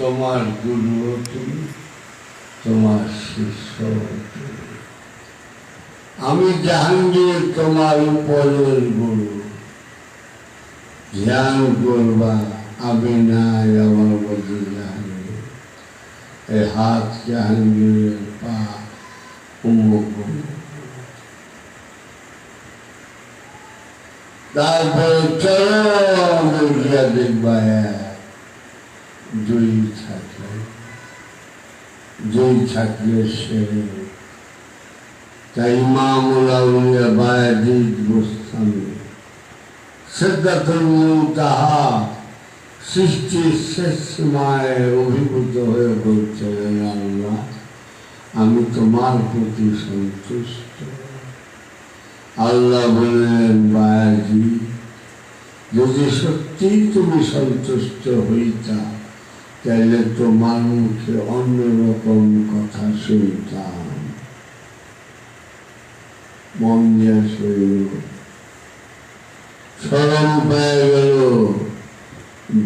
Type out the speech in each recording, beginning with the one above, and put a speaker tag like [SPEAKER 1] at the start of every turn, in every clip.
[SPEAKER 1] তোমার গুরু তুমি তোমার শিষ্য তুমি আমি জাহাঙ্গীর, তোমার উপরের গুরু ধ্যান করবা, আমি নাই আমার মধ্যে জাহাঙ্গীর। এই হাত জাহাঙ্গীরের পা উম্মুক উম্মুক। তারপরে চরম উঠিয়া দেখবা এক দুই থাকলে দুই থাকলে সে তাই গোস্বামী। সিদ্ধাতুল মুনতাহা সৃষ্টির শেষ সীমায় অভিভূত হয়ে বলছিলেন আল্লাহ, আমি তোমার প্রতি সন্তুষ্ট। আল্লাহ বললেন, বায়াজি, যদি সত্যি তুমি সন্তুষ্ট হইতা তাহলে তো মুখে অন্যরকম কথা শুনতাম। মন দিয়া শরীর স্মরণ পেয়ে গেল।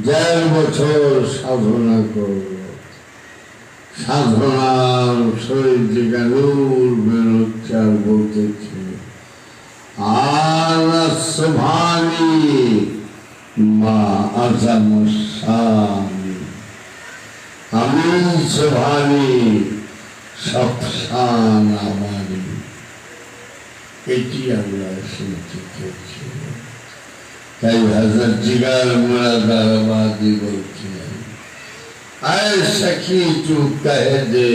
[SPEAKER 1] দেড় বছর সাধনা করল। সাধনার শরীর থেকে নূর বেরোচ্ছে আর বলতেছে আনসভানি মা আজমসানি আমি সোভানি সব শান আমারি এটি আমরা শুনতে পেয়েছি তাই হাজার জিগার মুরাদাবাদি বলছিলেন आए सखी तू कह दे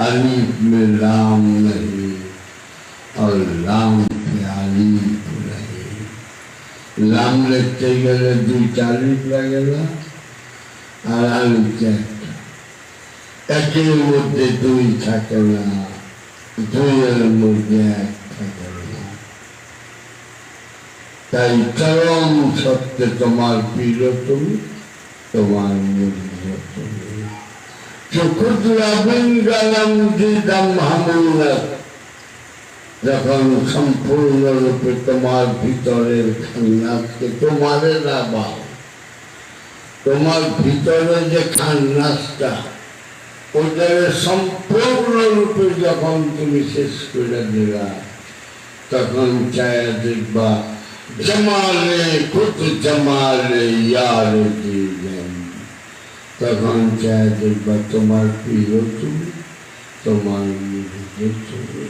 [SPEAKER 1] अलीफ में लाम नहीं और लाम पे अलीफ नहीं লাম লিখতে গেলে দুই তারিখ লাগে না আর একটা একের মধ্যে দুই থাকে না। দুইয়ের মধ্যে এক থাকে না। তাই চরম সত্যে তোমার প্রিয় তুমি তোমার মূল্য তুমি যখন সম্পূর্ণরূপে তোমার ভিতরের খান্নাসকে তোমারে না বাও তোমার ভিতরে যে খান্নাসটা ওটাকে সম্পূর্ণরূপে যখন তুমি শেষ করে দিলা, তখন চায়া দেখবা জমালে কুত জমালে ইয়ার দিলেন তখন চায়া দেখবা তোমার প্রিয় তুমি, তোমার নিজের তুমি।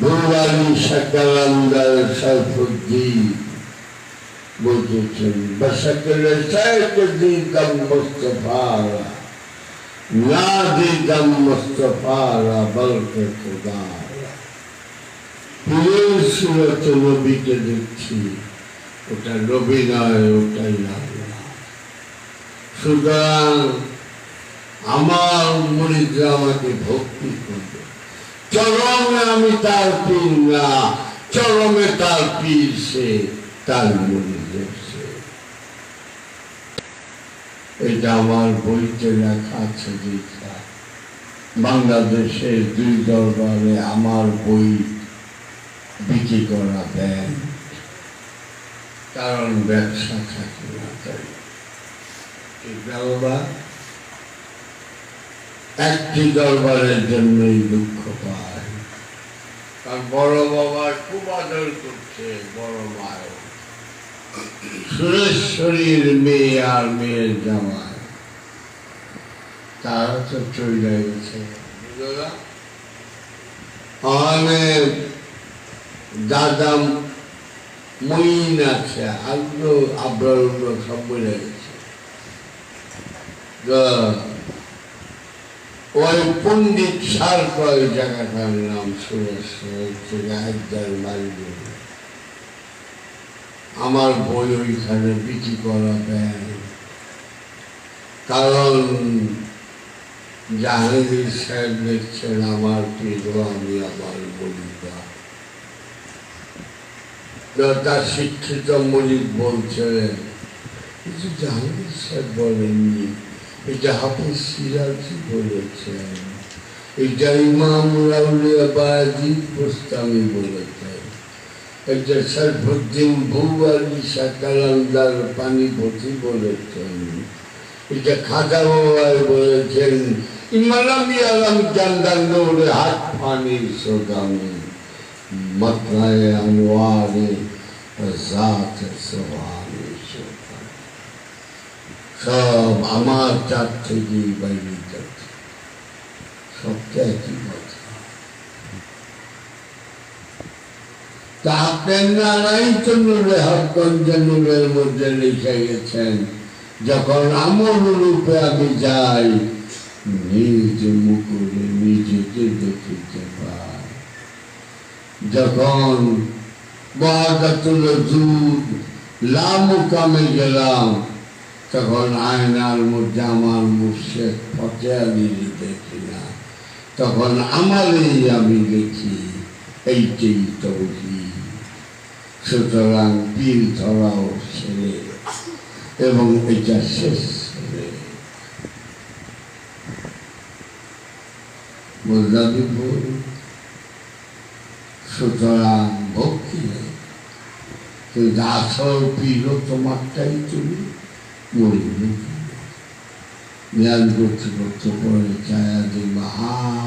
[SPEAKER 1] দুর্বাণী সকালান্দার সরফুদ্দিন বলতেছেন দেখছি, ওটা নয়, ওটাই সুতরাং আমার মুড়িদরা আমাকে ভক্তি করবে। চরমে আমি তার পীর না, চরমে তার পীর সে। তার মুড়িদের সে এটা আমার বইতে লেখা আছে দীক্ষা বাংলাদেশের দুই দরবারে আমার বই বিক্রি করা দেন কারণ ব্যবসা থাকে না, তাই। দরবার একটি দরবারের জন্যই দুঃখ পায়। কারণ বড় বাবা খুব আদর করছে, বড় মায় সুরেশ্বরীর মেয়ে আর মেয়ের জামাই। তারা তো চলে গেছে। অনেক দাদা মইন আছে আগ্রহ আব্রাহ সব বলে গেছে। ওই পণ্ডিত সার ওই জায়গাটার নাম সুরেশ্বর থেকে একদার বাড়ি। আমার বই ওইখানে বিক্রি করা দেন কারণ জাহাঙ্গীর সাহেব দেখছেন আমার প্রিয় আমি আমার বলিতা তার শিক্ষিত মজিদ বলছিলেন কিন্তু জাহাঙ্গীর সাহেব বলেননি এটা হাফিজ সিরাজি বলেছেন এটা ইমাম রাউলিয়া বায়াজিদ গোস্তামি বলেছেন যে সরফুদ্দিন বৌয়ালি সাকালান্দার পানিপতি বলেছেন। যে খাজা বাবাই বলেছেন, ইমালামি আলম জান্দার নৌরে হাত পানি সোদামি মতনায় আনোয়ারে জাত সোহানি সব আমার চার থেকে বাইরে যাচ্ছে। সবটা একই কথা তা আপনার নারায়ণ চন্দ্রের হরগঞ্জ নূরের মধ্যে লিখে গেছেন যখন আমল রূপে আমি যাই, নিজ মুকুরে নিজেকে দেখিতে পাই। যখন বাহাদাতুল জুদ লামুকামে গেলাম, তখন আয়নার মধ্যে আমার মুর্শেদ ফতে আমি দেখি না। তখন আমারই আমি দেখি। এইটাই তৌহি সুতরাং পীর ধরাও ছেলে এবং এটা শেষ ছেলে বুঝলামি সুতরাং ভক্তি নেই কিন্তু আসল পীর তোমারটাই তুমি মরিবে জ্ঞান করতে করতে পরে ছায়া দিবা হায়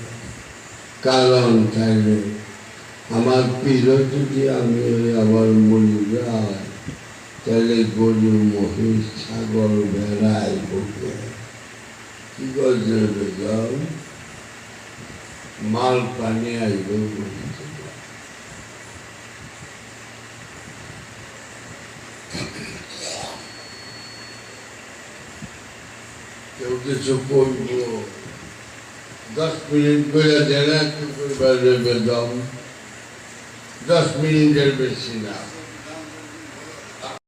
[SPEAKER 1] কারণ তাইলে আমার প্রিয় যদি আমি আবার মনে যায় তাহলে গরু মহিষ ছাগল ভেড়াই বুকে। কি করছে যাও মাল পানি আসবে কেউ কিছু করব দশ মিনিট করে দেন একটু করে বেদম দশ মিনিটের বেশি না